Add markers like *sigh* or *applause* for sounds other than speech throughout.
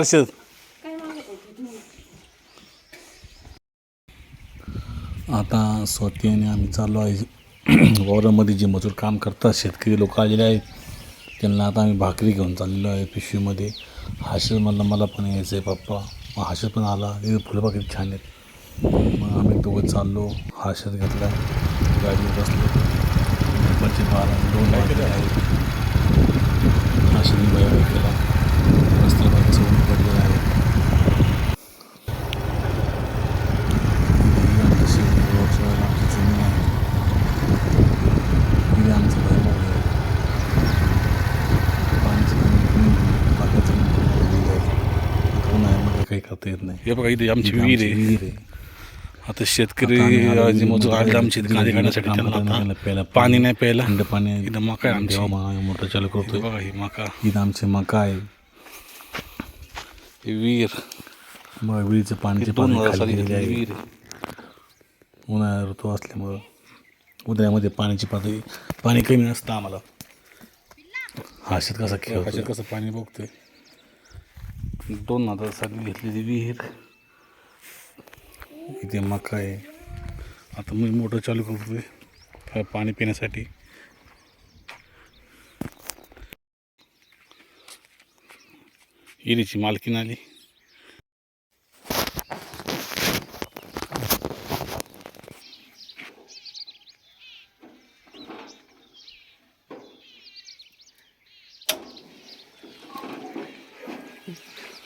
हर्षद आता स्वाती आणि आम्ही चाललो आहे. *clears throat* वावरामध्ये जे मजूर काम करतात शेतकरी लोक आलेले आहेत. त्यांना आता आम्ही भाकरी घेऊन चाललेलो आहे पिशवीमध्ये. हर्षद म्हणलं मला पण यायचं आहे पप्पा. मग हर्षद पण आला. तिथे फुलं छान आहेत. मग आम्ही दोघं चाललो हर्षद घेतला. गाडीवर बसलो. दुपारचे बारा दोन आहेत हर्षदने भया केला रस्त्याला बाईक सोडून पडलेला आहे ही आमची शेती रोडच्या आमची जमीन आहे ही आमचं घर आहे पाण्याचं कमी बागाचं आहे आता उन्हाळ्यामध्ये काही करता येत नाही हे बघा इथे आमची विहीर आहे. आता शेतकरी आता आम्ही आलो जे मजूर आले आमचे कांदे काढण्यासाठी त्यांना प्यायला पाणी नाही प्यायला. थंड पाणी. इथं मका आहे आमची. तेव्हा मग मोटर चालू करतोय. बघा ही मका. इथं आमची मका आहे. ही विहीर. मग विहिरीचं पाण्याचे दोन पाणी आहे. विहीर. उन्हाळा ऋतू असल्यामुळं उन्हाळ्यामध्ये पाण्याची पातळी पाणी कमी नसतं आम्हाला. हा शेत कसा खेळ कसं पाणी बघतोय. दोन हजार साली घेतलेली विहीर. इथे मका आहे. आता मी मोटर चालू करतोय. पाणी पिण्यासाठी. हिरीची मालकीन आली.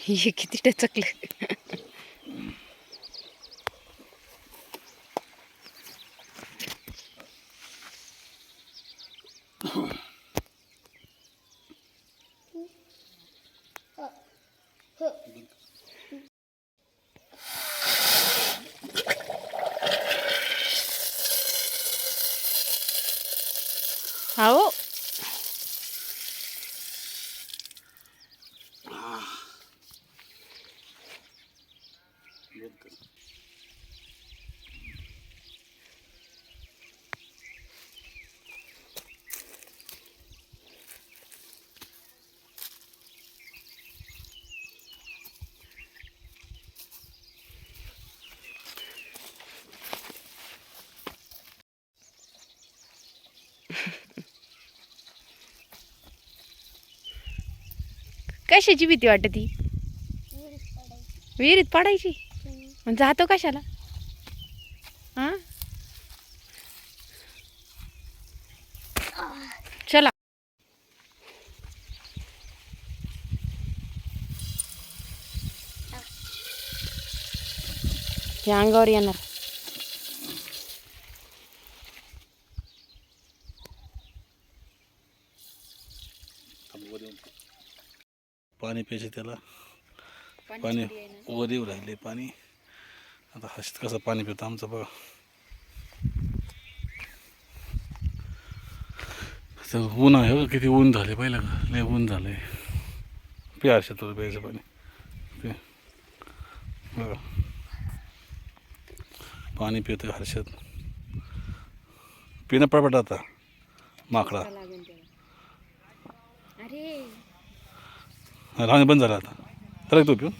हे किती टचकलं. हो कशाची भीती वाटत ती? विहिरीत पडायची? मग जातो कशाला? हा चला. या अंगावर येणार. पाणी प्यायचे त्याला. पाणी वर येऊ राहिले पाणी. आता हशीत कसं पाणी पितो आमचं बघा. ऊन आहे हो, किती ऊन झाले पहिलं का? लय ऊन झाले. पे हर्षद तुझं प्यायचं पाणी. बघा. पाणी पितोय हर्षद. पिणं पडपट आता. माकडा. राहणे बंद झालं आता. तर तो पिऊन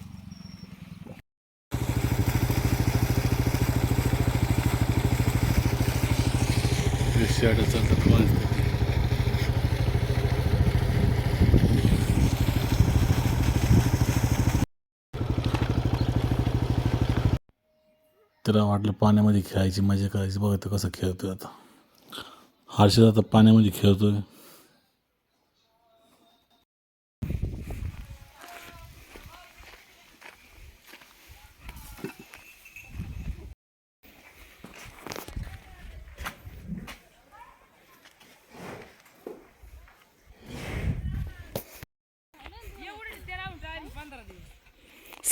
चालतात त्याला वाटलं पाण्यामध्ये खेळायची मजा करायची. बघा तो कसं खेळतोय आता. हर्षद आता पाण्यामध्ये खेळतोय.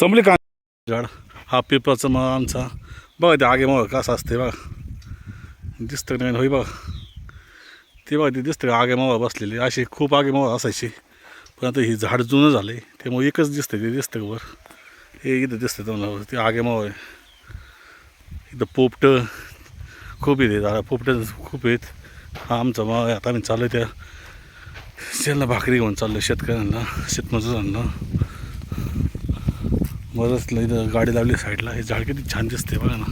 संपली का? झाड हा पेपरचं मग आमचा. बघा ते आगे मग कसं असते बघा. दिसतं नाही होई बघा. ते बघा ते दिसतं आगे मावा बसलेली. अशी खूप आगे मावा असायची. पण आता ही झाड जुनं झालं आहे त्यामुळे एकच दिसतं ते दिसतं वर? हे इथं दिसतं तुम्हाला. ते आगे मावा आहे इथं पोपटं खूप येते. झाडं पोपटं खूप आहेत. हा आमचा माव आता आम्ही चाललो त्या शेणला भाकरी घेऊन चाललो शेतकऱ्यांना शेतमजुरांना. बरंच इथं गाडी लावली साईडला. हे झाड किती छान दिसते बघा ना.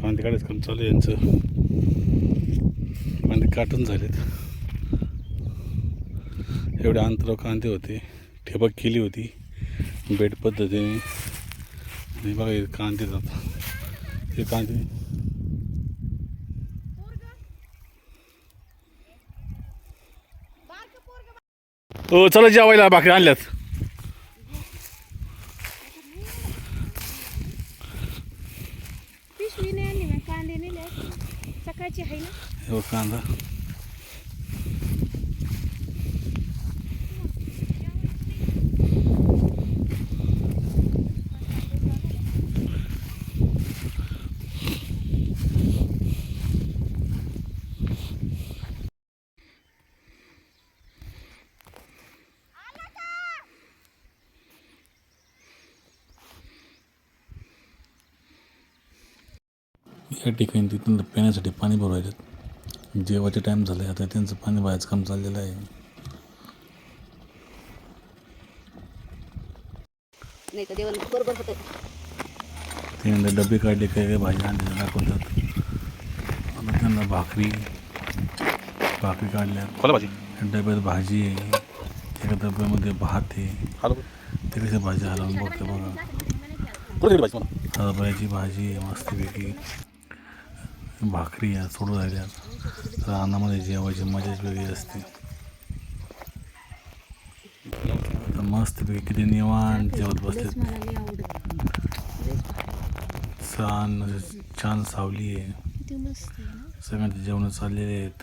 कांदे काढायचं काम चालू आहे यांचं. कांदे काटून झालेत. एवढे अंतरावर कांदे होते. ठेबक केली होती. बेड पद्धतीने. बघा कांदे जातात हे कांदे चला जेवायला भाकरी आणल्यात पिशवी नाही आणली मी कांदे नेले सकाळची आहे ना हे बघ कांदा या ठिकाणी तिथून पिण्यासाठी पाणी भरवायचं. जेवायचे टाईम झाले आता त्यांचं पाणी भरायचं काम चाललेलं आहे. नाही तर जेवण बरोबर होतं ते नंतर डबे काढले काय काय भाजी आणले दाखवतात. आता त्यांना भाकरी भाकरी काढल्या. खोला भाजी? डब्यात भाजी आहे एका डब्यामध्ये भात आहे. हॅलो. ते कशा भाजी हलवून बघते बघा. हरभऱ्याची भाजी आहे मस्तपैकी भाकरी आहे सोडून राहिल्या. तर अन्नामध्ये जेवायची मजाच वेगळी असते. तर मस्तपैकी किती निवांत जेवत बसलेत. छान छान सावली आहे. सगळ्यांचे जेवण चाललेले आहेत